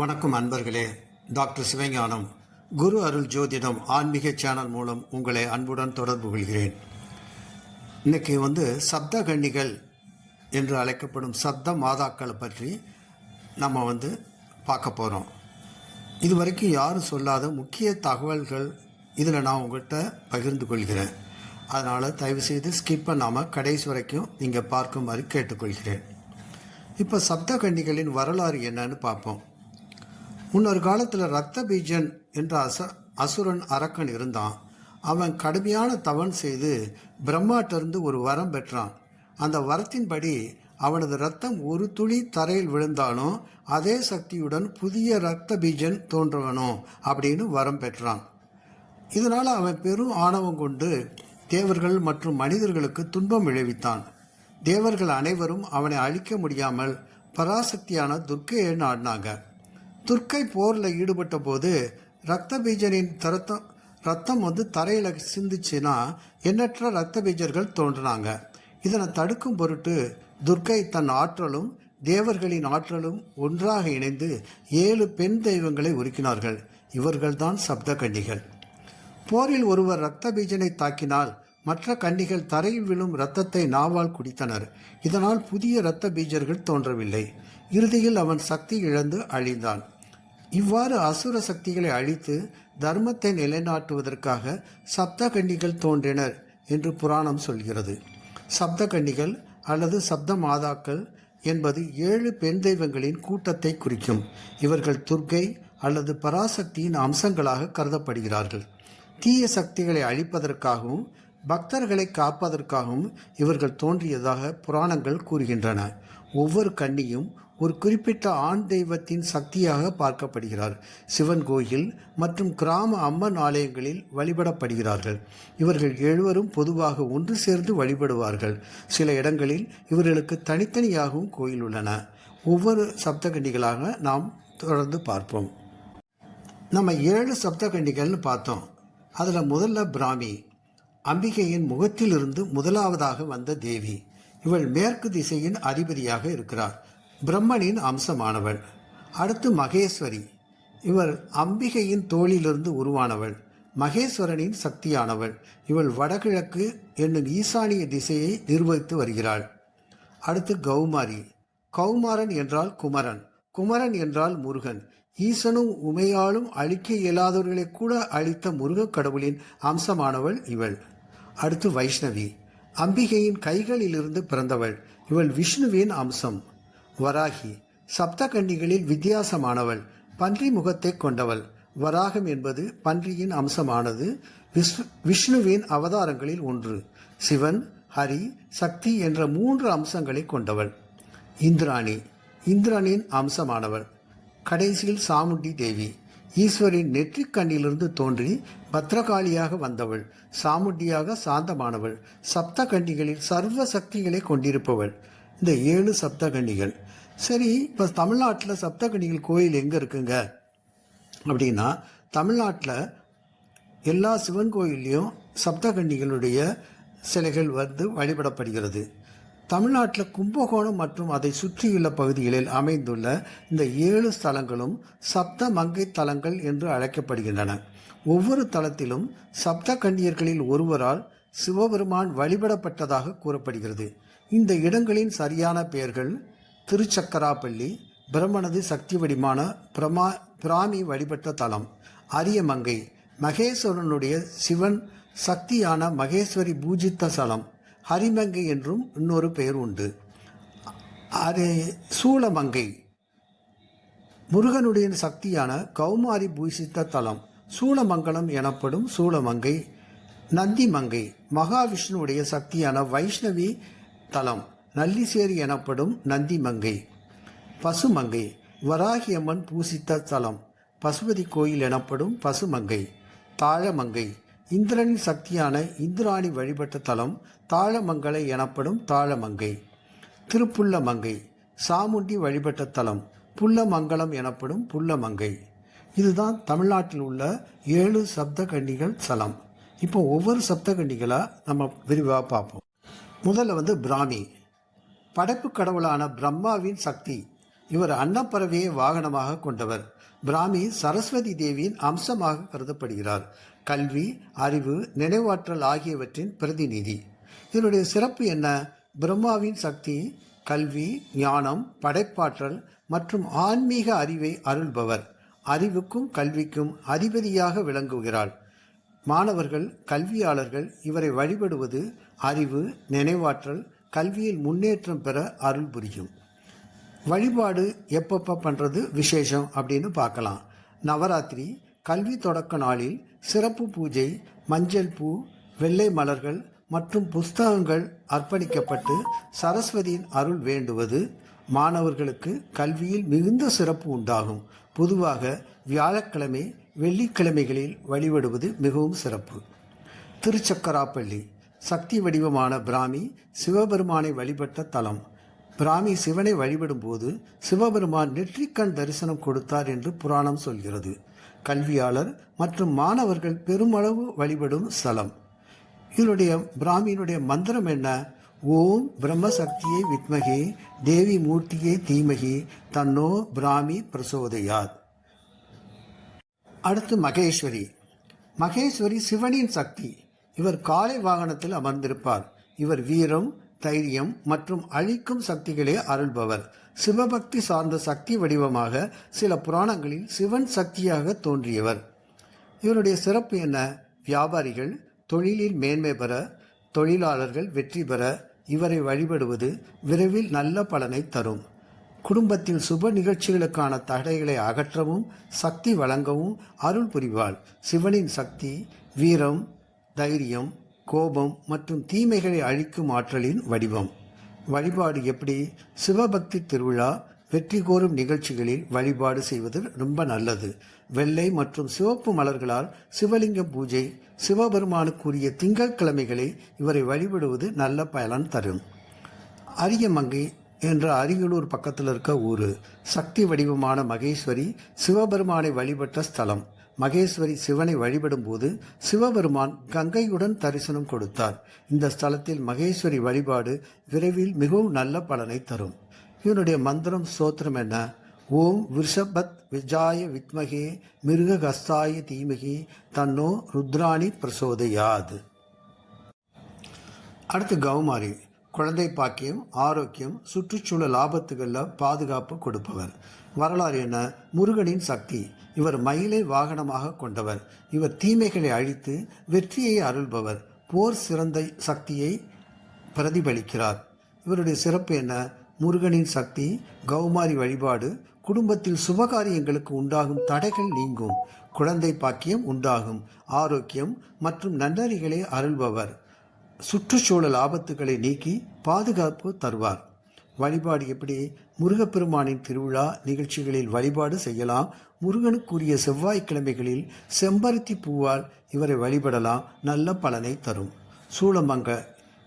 வணக்கம் அன்பர்களே. டாக்டர் சிவஞானம் குரு அருள் ஜோதிடம் ஆன்மீக சேனல் மூலம் உங்களை அன்புடன் தொடர்பு கொள்கிறேன். இன்னைக்கு வந்து சப்த கன்னிகள் என்று அழைக்கப்படும் சப்த மாதாக்களை பற்றி நம்ம வந்து பார்க்க போகிறோம் இது வரைக்கும் யாரும் சொல்லாத முக்கிய தகவல்கள் இதில் நான் உங்கள்கிட்ட பகிர்ந்து கொள்கிறேன். அதனால் தயவுசெய்து ஸ்கிப் பண்ணாமல் கடைசி வரைக்கும் நீங்கள் பார்க்குமாறு கேட்டுக்கொள்கிறேன். இப்போ சப்த கன்னிகளின் வரலாறு என்னன்னு பார்ப்போம். முன்னொரு காலத்தில் ரத்த பீஜன் என்ற அச அசுரன் அரக்கன் இருந்தான். அவன் கடுமையான தவன் செய்து பிரம்மாட்டிருந்து ஒரு வரம் பெற்றான். அந்த வரத்தின்படி அவனது ரத்தம் ஒரு துளி தரையில் விழுந்தாலும் அதே சக்தியுடன் புதிய ரத்த பீஜன் தோன்றவனும் அப்படின்னு வரம் பெற்றான். இதனால் அவன் பெரும் ஆணவம் கொண்டு தேவர்கள் மற்றும் மனிதர்களுக்கு துன்பம் விளைவித்தான். தேவர்கள் அனைவரும் அவனை அழிக்க முடியாமல் பராசக்தியான துர்க்கையை நாடினாங்க. துர்க்கை போரில் ஈடுபட்ட போது ரத்த பீஜரின் ரத்தம் ரத்தம் வந்து தரையில் சிந்துச்சுன்னா எண்ணற்ற ரத்த பீஜர்கள் தோன்றினாங்க. இதனை தடுக்கும் பொருட்டு துர்க்கை தன் ஆற்றலும் தேவர்களின் ஆற்றலும் ஒன்றாக இணைந்து ஏழு பெண் தெய்வங்களை உருக்கினார்கள். இவர்கள்தான் சப்த கன்னிகள். போரில் ஒருவர் ரத்த பீஜனை தாக்கினால் மற்ற கன்னிகள் தரையில் விழும் இரத்தத்தை நாவால் குடித்தனர். இதனால் புதிய இரத்த பீஜர்கள் தோன்றவில்லை. இறுதியில் அவன் சக்தி இழந்து அழிந்தான். இவ்வாறு அசுர சக்திகளை அழித்து தர்மத்தை நிலைநாட்டுவதற்காக சப்த கன்னிகள் தோன்றினர் என்று புராணம் சொல்கிறது. சப்த கன்னிகள் அல்லது சப்த மாதாக்கள் என்பது ஏழு பெண் தெய்வங்களின் கூட்டத்தை குறிக்கும். இவர்கள் துர்க்கை அல்லது பராசக்தியின் அம்சங்களாக கருதப்படுகிறார்கள். தீய சக்திகளை அழிப்பதற்காகவும் பக்தர்களை காப்பதற்காகவும் இவர்கள் தோன்றியதாக புராணங்கள் கூறுகின்றன. ஒவ்வொரு கன்னியும் ஒரு குறிப்பிட்ட ஆண் தெய்வத்தின் சக்தியாக பார்க்கப்படுகிறார். சிவன் கோயில் மற்றும் கிராம அம்மன் ஆலயங்களில் வழிபடப்படுகிறார்கள். இவர்கள் எழுவரும் பொதுவாக ஒன்று சேர்ந்து வழிபடுவார்கள். சில இடங்களில் இவர்களுக்கு தனித்தனியாகவும் கோயில் உள்ளன. ஒவ்வொரு சப்தகண்டிகளாக நாம் தொடர்ந்து பார்ப்போம். நம்ம ஏழு சப்தகண்டிகள்னு பார்த்தோம். அதில் முதல்ல பிராமி. அம்பிகையின் முகத்திலிருந்து முதலாவதாக வந்த தேவி. இவள் மேற்கு திசையின் அதிபதியாக இருக்கிறார். பிரம்மனின் அம்சமானவள். அடுத்து மகேஸ்வரி. இவள் அம்பிகையின் தோளிலிருந்து உருவானவள். மகேஸ்வரனின் சக்தியானவள். இவள் வடகிழக்கு என்னும் ஈசானிய திசையை நிர்வகித்து வருகிறாள். அடுத்து கௌமாரி. கௌமாரன் என்றால் குமரன். குமரன் என்றால் முருகன். ஈசனும் உமையாலும் அழிக்க இயலாதவர்களை கூட அழித்த முருகக் கடவுளின் அம்சமானவள் இவள். அடுத்து வைஷ்ணவி. அம்பிகையின் கைகளிலிருந்து பிறந்தவள். இவள் விஷ்ணுவின் அம்சம். வராகி சப்தகன்னிகளில் வித்தியாசமானவள் பன்றி முகத்தை கொண்டவள். வராகம் என்பது பன்றியின் அம்சமானது விஷ்ணு விஷ்ணுவின் அவதாரங்களில் ஒன்று. சிவன் ஹரி சக்தி என்ற மூன்று அம்சங்களை கொண்டவள். இந்திராணி இந்திரனின் அம்சமானவள். கடைசியில் சாமுண்டி தேவி ஈஸ்வரின் நெற்றிக் கண்ணிலிருந்து தோன்றி பத்ரகாளியாக வந்தவள். சாமுண்டியாக சாந்தமானவள். சப்தகண்டிகளில் சர்வ சக்திகளை கொண்டிருப்பவள். இந்த ஏழு சப்தகண்டிகள் சரி இப்போ தமிழ்நாட்டில் சப்தகணிகள் கோயில் எங்கே இருக்குங்க? அப்படின்னா தமிழ்நாட்டில் எல்லா சிவன் கோயில்லையும் சப்தகன்னிகளுடைய சிலைகள் வந்து வழிபடப்படுகிறது. தமிழ்நாட்டில் கும்பகோணம் மற்றும் அதை சுற்றியுள்ள பகுதிகளில் அமைந்துள்ள இந்த ஏழு ஸ்தலங்களும் சப்த மங்கை தலங்கள் என்று அழைக்கப்படுகின்றன. ஒவ்வொரு தலத்திலும் சப்த கண்ணியர்களில் ஒருவரால் சிவபெருமான் வழிபடப்பட்டதாக கூறப்படுகிறது. இந்த இடங்களின் சரியான பெயர்கள் திருச்சக்கராப்பள்ளி பிரம்மனது சக்தி வடிமான பிரமா பிராமி வழிபட்ட தலம் அரியமங்கை மகேஸ்வரனுடைய சிவன் சக்தியான மகேஸ்வரி பூஜித்த சலம் ஹரிமங்கை என்றும் இன்னொரு பெயர் உண்டு. அது சூளமங்கை முருகனுடைய சக்தியான கௌமாரி பூஜித்த தலம் சூளமங்கலம் எனப்படும் சூளமங்கை நந்திமங்கை மகாவிஷ்ணுவுடைய சக்தியான வைஷ்ணவி தலம் நல்லிசேரி எனப்படும் நந்திமங்கை பசுமங்கை வராகியம்மன் பூசித்த தலம். பசுபதி கோயில் எனப்படும் பசுமங்கை தாழமங்கை இந்திரனின் சக்தியான இந்திராணி வழிபட்ட தலம் தாழமங்கலை எனப்படும் தாழமங்கை திருப்புள்ளமங்கை சாமுண்டி வழிபட்ட தலம் புல்லமங்கலம் எனப்படும் புல்லமங்கை இதுதான் தமிழ்நாட்டில் உள்ள ஏழு சப்தகன்னிகள் தலம். ஸ்தலம் இப்போ ஒவ்வொரு சப்தகன்னிகளாக நம்ம விரிவாக பார்ப்போம். முதல்ல வந்து பிராமி. படைப்பு கடவுளான பிரம்மாவின் சக்தி. இவர் அன்னப்பறவையை வாகனமாக கொண்டவர். பிராமி சரஸ்வதி தேவியின் அம்சமாக கருதப்படுகிறார். கல்வி அறிவு நினைவாற்றல் ஆகியவற்றின் பிரதிநிதி. இதனுடைய சிறப்பு என்ன? பிரம்மாவின் சக்தி கல்வி ஞானம் படைப்பாற்றல் மற்றும் ஆன்மீக அறிவை அருள்பவர். அறிவுக்கும் கல்விக்கும் அதிபதியாக விளங்குகிறாள் மாணவர்கள் கல்வியாளர்கள் இவரை வழிபடுவது அறிவு நினைவாற்றல் கல்வியில் முன்னேற்றம் பெற அருள் புரியும். வழிபாடு எப்பப்போ பண்ணுறது விசேஷம் அப்படின்னு பார்க்கலாம். நவராத்திரி கல்வி தொடக்க நாளில் சிறப்பு பூஜை மஞ்சள் பூ வெள்ளை மலர்கள் மற்றும் புஸ்தகங்கள் அர்ப்பணிக்கப்பட்டு சரஸ்வதியின் அருள் வேண்டுவது மாணவர்களுக்கு கல்வியில் மிகுந்த சிறப்பு உண்டாகும். பொதுவாக வியாழக்கிழமை வெள்ளிக்கிழமைகளில் வழிபடுவது மிகவும் சிறப்பு. திருச்சக்கராப்பள்ளி சக்தி வடிவமான பிராமி சிவபெருமானை வழிபட்ட தலம். பிராமி சிவனை வழிபடும்போது சிவபெருமான் நெற்றிக்கண் தரிசனம் கொடுத்தார் என்று புராணம் சொல்கிறது. கல்வியாளர் மற்றும் மாணவர்கள் பெருமளவு வழிபடும் ஸ்தலம். இதனுடைய பிராமியினுடைய மந்திரம் என்ன? ஓம் பிரம்மசக்தியை வித்மகே தேவி மூர்த்தியை தீமகி தன்னோ பிராமி பிரசோதையார் அடுத்து மகேஸ்வரி. மகேஸ்வரி சிவனின் சக்தி. இவர் காலை வாகனத்தில் அமர்ந்திருப்பார். இவர் வீரம் தைரியம் மற்றும் அழிக்கும் சக்திகளே அருள்பவர். சிவபக்தி சார்ந்த சக்தி வடிவமாக சில புராணங்களில் சிவன் சக்தியாக தோன்றியவர். இவருடைய சிறப்பு என்ன? வியாபாரிகள் தொழிலில் மேன்மை பெற தொழிலாளர்கள் வெற்றி பெற இவரை வழிபடுவது விரைவில் நல்ல பலனை தரும். குடும்பத்தில் சுப நிகழ்ச்சிகளுக்கான தடைகளை அகற்றவும் சக்தி வழங்கவும் அருள் புரிவாள். சிவனின் சக்தி வீரம் தைரியம் கோபம் மற்றும் தீமைகளை அழிக்கும் ஆற்றலின் வடிவம். வழிபாடு எப்படி? சிவபக்தி திருவிழா வெற்றி கோரும் நிகழ்ச்சிகளில் வழிபாடு செய்வது ரொம்ப நல்லது. வெள்ளை மற்றும் சிவப்பு மலர்களால் சிவலிங்க பூஜை சிவபெருமானுக்குரிய திங்கட்கிழமைகளை இவரை வழிபடுவது நல்ல பலன் தரும். அரியமங்கை என்ற அரியலூர் பக்கத்தில் இருக்க ஊர். சக்தி வடிவமான மகேஸ்வரி சிவபெருமானை வழிபட்ட ஸ்தலம். மகேஸ்வரி சிவனை வழிபடும்போது சிவபெருமான் கங்கையுடன் தரிசனம் கொடுத்தார். இந்த ஸ்தலத்தில் மகேஸ்வரி வழிபாடு விரைவில் மிகவும் நல்ல பலனை தரும். இவனுடைய மந்திரம் சோத்திரம் என்ன? ஓம் விருஷபத் விஜாய வித்மகே மிருககஸ்தாய தீமகி தன்னோ ருத்ராணி பிரசோதையாது. அடுத்து கௌமாரி. குழந்தை பாக்கியம் ஆரோக்கியம் சுற்றுச்சூழல் ஆபத்துகளில் பாதுகாப்பு கொடுப்பவர். வரலாறு என்ன? முருகனின் சக்தி. இவர் மயிலை வாகனமாக கொண்டவர். இவர் தீமைகளை அழித்து வெற்றியை அருள்பவர். போர் சிறந்த சக்தியை பிரதிபலிக்கிறார். இவருடைய சிறப்பு என்ன? முருகனின் சக்தி கௌமாரி வழிபாடு குடும்பத்தில் சுபகாரியங்களுக்கு உண்டாகும் தடைகள் நீங்கும். குழந்தை பாக்கியம் உண்டாகும். ஆரோக்கியம் மற்றும் நன்னறிகளை அருள்பவர். சுற்றுச்சூழல் ஆபத்துகளை நீக்கி பாதுகாப்பு தருவார். வழிபாடு எப்படி? முருகப்பெருமானின் திருவிழா நிகழ்ச்சிகளில் வழிபாடு செய்யலாம். முருகனுக்குரிய செவ்வாய்க்கிழமைகளில் செம்பருத்தி பூவால் இவரை வழிபடலாம். நல்ல பலனை தரும். சூளமங்க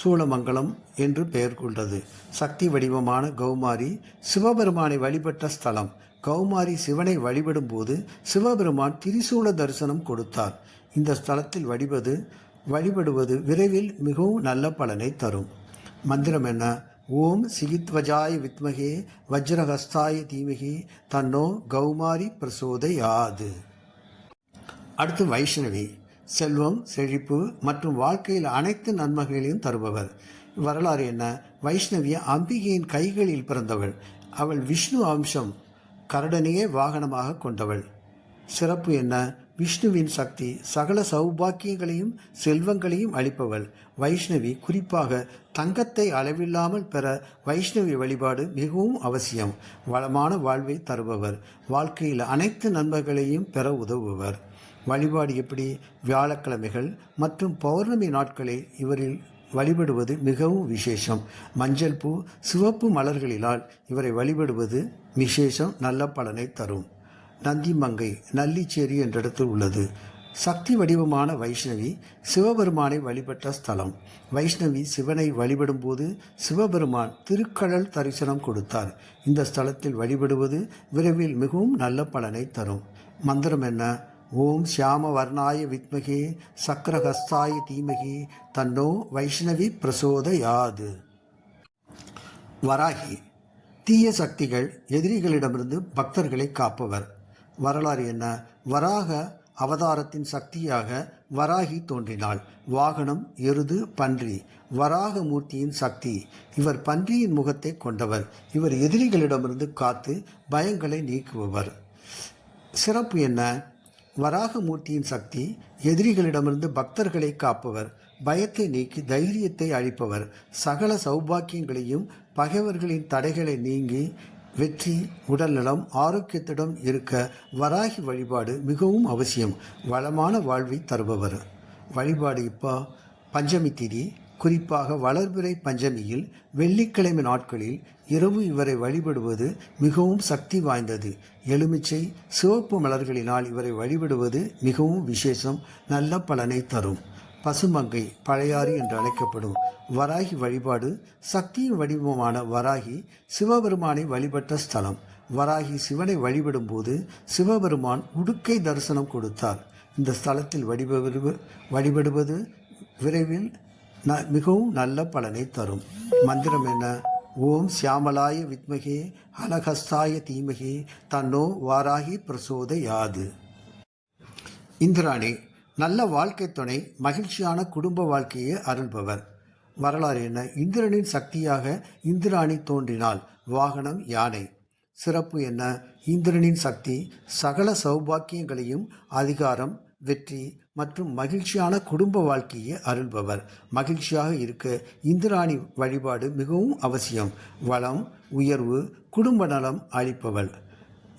சூளமங்கலம் என்று பெயர் கொண்டது. சக்தி வடிவமான கௌமாரி சிவபெருமானை வழிபட்ட ஸ்தலம். கௌமாரி சிவனை வழிபடும் போது சிவபெருமான் திரிசூல தரிசனம் கொடுத்தார். இந்த ஸ்தலத்தில் வழிபது வழிபடுவது விரைவில் மிகவும் நல்ல பலனை தரும். மந்திரம் என்ன? ஓம் சிகித்வஜாய வித்மகே வஜ்ரஹஸ்தாய தீமகி தன்னோ கௌமாரி பிரசோதையாது. அடுத்து வைஷ்ணவி. செல்வம் செழிப்பு மற்றும் வாழ்க்கையில் அனைத்து நன்மைகளையும் தருபவர். வரலாறு என்ன? வைஷ்ணவி அம்பிகையின் கைகளில் பிறந்தவள். அவள் விஷ்ணு அம்சம் கரடனையே வாகனமாக கொண்டவள். சிறப்பு என்ன? விஷ்ணுவின் சக்தி சகல சௌபாக்கியங்களையும் செல்வங்களையும் அளிப்பவள். வைஷ்ணவி குறிப்பாக தங்கத்தை அளவில்லாமல் பெற வைஷ்ணவி வழிபாடு மிகவும் அவசியம். வளமான வாழ்வை தருபவர். வாழ்க்கையில் அனைத்து நன்மைகளையும் பெற உதவுபவர். வழிபாடு எப்படி? வியாழக்கிழமைகள் மற்றும் பௌர்ணமி நாட்களில் இவரில் வழிபடுவது மிகவும் விசேஷம். மஞ்சள் பூ சிவப்பு மலர்களினால் இவரை வழிபடுவது விசேஷம் நல்ல பலனை தரும். நந்திமங்கை நல்லிச்சேரி என்ற இடத்தில் உள்ளது. சக்தி வடிவமான வைஷ்ணவி சிவபெருமானை வழிபட்ட ஸ்தலம். வைஷ்ணவி சிவனை வழிபடும்போது சிவபெருமான் திருக்கடல் தரிசனம் கொடுத்தார். இந்த ஸ்தலத்தில் வழிபடுவது விரைவில் மிகவும் நல்ல பலனை தரும். மந்திரம் என்ன? ஓம் சியாம வர்ணாய வித்மகே சக்கரஹஸ்தாய தீமகி தன்னோ வைஷ்ணவி பிரசோதயாது. வராகி. தீய சக்திகள் எதிரிகளிடமிருந்து பக்தர்களை காப்பவர். வரலாறு என்ன? வராக அவதாரத்தின் சக்தியாக வராகி தோன்றினாள். வாகனம் எருது பன்றி. வராக மூர்த்தியின் சக்தி. இவர் பன்றியின் முகத்தை கொண்டவர். இவர் எதிரிகளிடமிருந்து காத்து பயங்களை நீக்குபவர். சிறப்பு என்ன? வராக மூர்த்தியின் சக்தி எதிரிகளிடமிருந்து பக்தர்களை காப்பவர். பயத்தை நீக்கி தைரியத்தை அளிப்பவர். சகல சௌபாக்கியங்களையும் பகைவர்களின் தடைகளை நீங்கி வெற்றி உடல்நலம் ஆரோக்கியத்திடம் இருக்க வராகி வழிபாடு மிகவும் அவசியம். வளமான வாழ்வை தருபவர். வழிபாடு இப்போ பஞ்சமி திதி. குறிப்பாக வளர்பிறை பஞ்சமியில் வெள்ளிக்கிழமை நாட்களில் இரவு இவரை வழிபடுவது மிகவும் சக்தி வாய்ந்தது. எலுமிச்சை சிவப்பு மலர்களினால் இவரை வழிபடுவது மிகவும் விசேஷம் நல்ல பலனை தரும். பசுமங்கை பழையாறு என்று அழைக்கப்படும் வராகி வழிபாடு சக்தியின் வடிவமான வராகி சிவபெருமானை வழிபட்ட ஸ்தலம். வராகி சிவனை வழிபடும் போது சிவபெருமான் உடுக்கை தரிசனம் கொடுத்தார். இந்த ஸ்தலத்தில் வழிபடுவது வழிபடுவது விரைவில் ந மிகவும் நல்ல பலனை தரும். மந்திரம் என்ன? ஓம் சியாமலாய வித்மகே அலகஸ்தாய தீமகே தன்னோ வாராகி பிரசோதயாது. இந்திராணி நல்ல வாழ்க்கை துணை மகிழ்ச்சியான குடும்ப வாழ்க்கையை அருள்பவர். வரலாறு என்ன? இந்திரனின் சக்தியாக இந்திராணி தோன்றினாள். வாகனம் யானை. சிறப்பு என்ன? இந்திரனின் சக்தி சகல சௌபாக்கியங்களையும் அதிகாரம் வெற்றி மற்றும் மகிழ்ச்சியான குடும்ப வாழ்க்கையை அருள்பவர். மகிழ்ச்சியாக இருக்க இந்திராணி வழிபாடு மிகவும் அவசியம். வளம் உயர்வு குடும்ப நலம் அளிப்பவள்.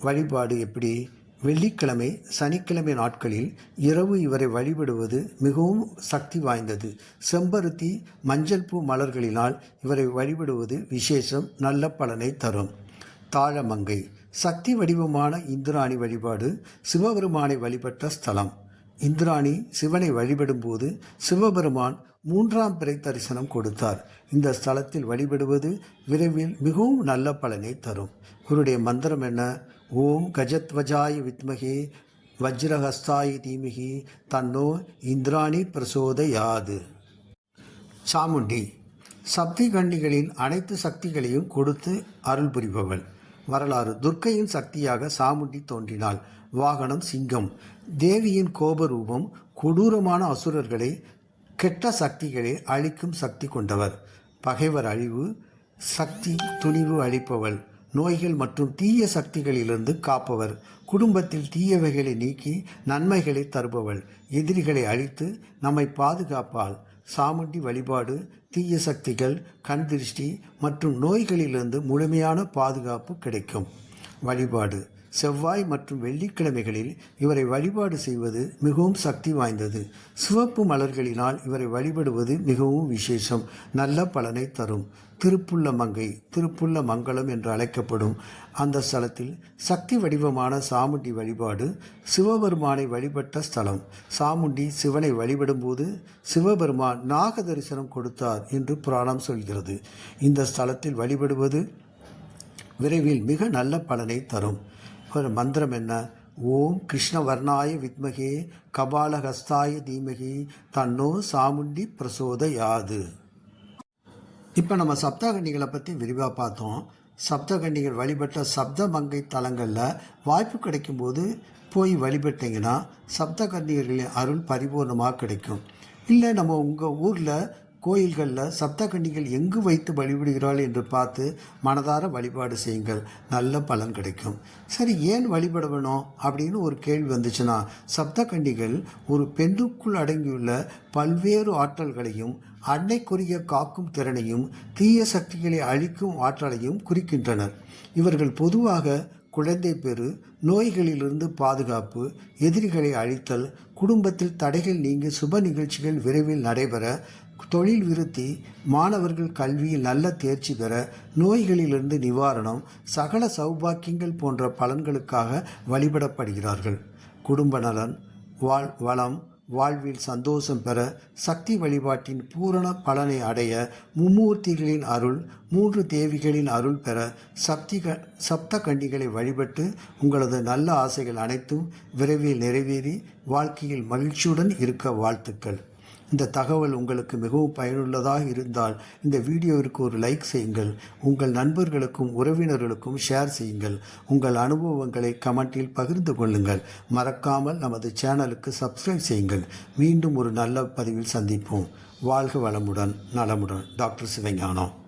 வழிபாடு எப்படி? வெள்ளிக்கிழமை சனிக்கிழமை நாட்களில் இரவு இவரை வழிபடுவது மிகவும் சக்தி வாய்ந்தது. செம்பருத்தி மஞ்சள் பூ மலர்களினால் இவரை வழிபடுவது விசேஷம் நல்ல பலனை தரும். தாழமங்கை சக்தி வடிவமான இந்திராணி வழிபாடு சிவபெருமானை வழிபட்ட ஸ்தலம். இந்திராணி சிவனை வழிபடும்போது சிவபெருமான் மூன்றாம் பிறை தரிசனம் கொடுத்தார். இந்த ஸ்தலத்தில் வழிபடுவது விரைவில் மிகவும் நல்ல பலனை தரும். இவருடைய மந்திரம் என்ன? ஓம் கஜத்வஜாய வித்மகே வஜ்ரஹஸ்தாய தீமிகி தன்னோ இந்திராணி பிரசோதயாது. சாமுண்டி சப்தி கண்ணிகளின் அனைத்து சக்திகளையும் கொடுத்து அருள் புரிபவள். வரலாறு துர்க்கையின் சக்தியாக சாமுண்டி தோன்றினாள். வாகனம் சிங்கம் தேவியின் கோபரூபம் கொடூரமான அசுரர்களை கெட்ட சக்திகளை அழிக்கும் சக்தி கொண்டவர். பகைவர் அழிவு சக்தி துணிவு அளிப்பவள் நோய்கள் மற்றும் தீய சக்திகளிலிருந்து காப்பவர். குடும்பத்தில் தீயவைகளை நீக்கி நன்மைகளை தருபவள். எதிரிகளை அழித்து நம்மை பாதுகாப்பாள். சாமுண்டி வழிபாடு தீய சக்திகள் கண் திருஷ்டி மற்றும் நோய்களிலிருந்து முழுமையான பாதுகாப்பு கிடைக்கும். வழிபாடு. செவ்வாய் மற்றும் வெள்ளிக்கிழமைகளில் இவரை வழிபாடு செய்வது மிகவும் சக்தி வாய்ந்தது. சிவப்பு மலர்களினால் இவரை வழிபடுவது மிகவும் விசேஷம். நல்ல பலனை தரும். திருப்புள்ள மங்கை திருப்புள்ள மங்கலம் என்று அழைக்கப்படும் அந்த ஸ்தலத்தில் சக்தி வடிவமான சாமுண்டி வழிபாடு சிவபெருமானை வழிபட்ட ஸ்தலம். சாமுண்டி சிவனை வழிபடும்போது சிவபெருமான் நாக தரிசனம் கொடுத்தார் என்று புராணம் சொல்கிறது. இந்த ஸ்தலத்தில் வழிபடுவது விரைவில் மிக நல்ல பலனை தரும். ஒரு மந்திரம் என்ன? ஓம் கிருஷ்ணவர்ணாய வித்மகே கபாலஹஸ்தாய தீமகி தன்னோ சாமுண்டி பிரசோதயாது. இப்போ நம்ம சப்தகன்னிகளை பற்றி விரிவாக பார்த்தோம். சப்தகன்னிகள் வழிபட்ட சப்த மங்கை தலங்களில் வாய்ப்பு கிடைக்கும்போது போய் வழிபட்டீங்கன்னா சப்தகன்னிகளின் அருள் பரிபூர்ணமாக கிடைக்கும். இல்லை நம்ம உங்கள் ஊரில் கோயில்களில் சப்தகன்னிகள் எங்கு வைத்து வழிபடுகிறாள் என்று பார்த்து மனதார வழிபாடு செய்யுங்கள். நல்ல பலன் கிடைக்கும். சரி ஏன் வழிபட வேணும்? அப்படின்னு ஒரு கேள்வி வந்துச்சுன்னா சப்தகன்னிகள் ஒரு பெண்ணுக்குள் அடங்கியுள்ள பல்வேறு ஆற்றல்களையும் அன்னைக்குரிய காக்கும் திறனையும் தீய சக்திகளை அழிக்கும் ஆற்றலையும் குறிக்கின்றனர். இவர்கள் பொதுவாக குழந்தை பெறு நோய்களிலிருந்து பாதுகாப்பு எதிரிகளை அழித்தல் குடும்பத்தில் தடைகள் நீங்கி சுப நிகழ்ச்சிகள் விரைவில் நடைபெற தொழில் விருத்தி மாணவர்கள் கல்வியில் நல்ல தேர்ச்சி பெற நோய்களிலிருந்து நிவாரணம் சகல சௌபாக்கியங்கள் போன்ற பலன்களுக்காக வழிபடப்படுகிறார்கள். குடும்ப நலன் வாழ் வளம் வாழ்வில் சந்தோஷம் பெற சக்தி வழிபாட்டின் பூரண பலனை அடைய மும்மூர்த்திகளின் அருள் மூன்று தேவிகளின் அருள் பெற சக்திக சப்த கண்டிகளை வழிபட்டு உங்களது நல்ல ஆசைகள் அனைத்தும் விரைவில் நிறைவேறி வாழ்க்கையில் மகிழ்ச்சியுடன் இருக்க வாழ்த்துக்கள். இந்த தகவல் உங்களுக்கு மிகவும் பயனுள்ளதாக இருந்தால் இந்த வீடியோவிற்கு ஒரு லைக் செய்யுங்கள். உங்கள் நண்பர்களுக்கும் உறவினர்களுக்கும் ஷேர் செய்யுங்கள். உங்கள் அனுபவங்களை கமெண்டில் பகிர்ந்து கொள்ளுங்கள். மறக்காமல் நமது சேனலுக்கு சப்ஸ்கிரைப் செய்யுங்கள். மீண்டும் ஒரு நல்ல பதிவில் சந்திப்போம். வாழ்க வளமுடன் நலமுடன். டாக்டர் சிவஞானம்.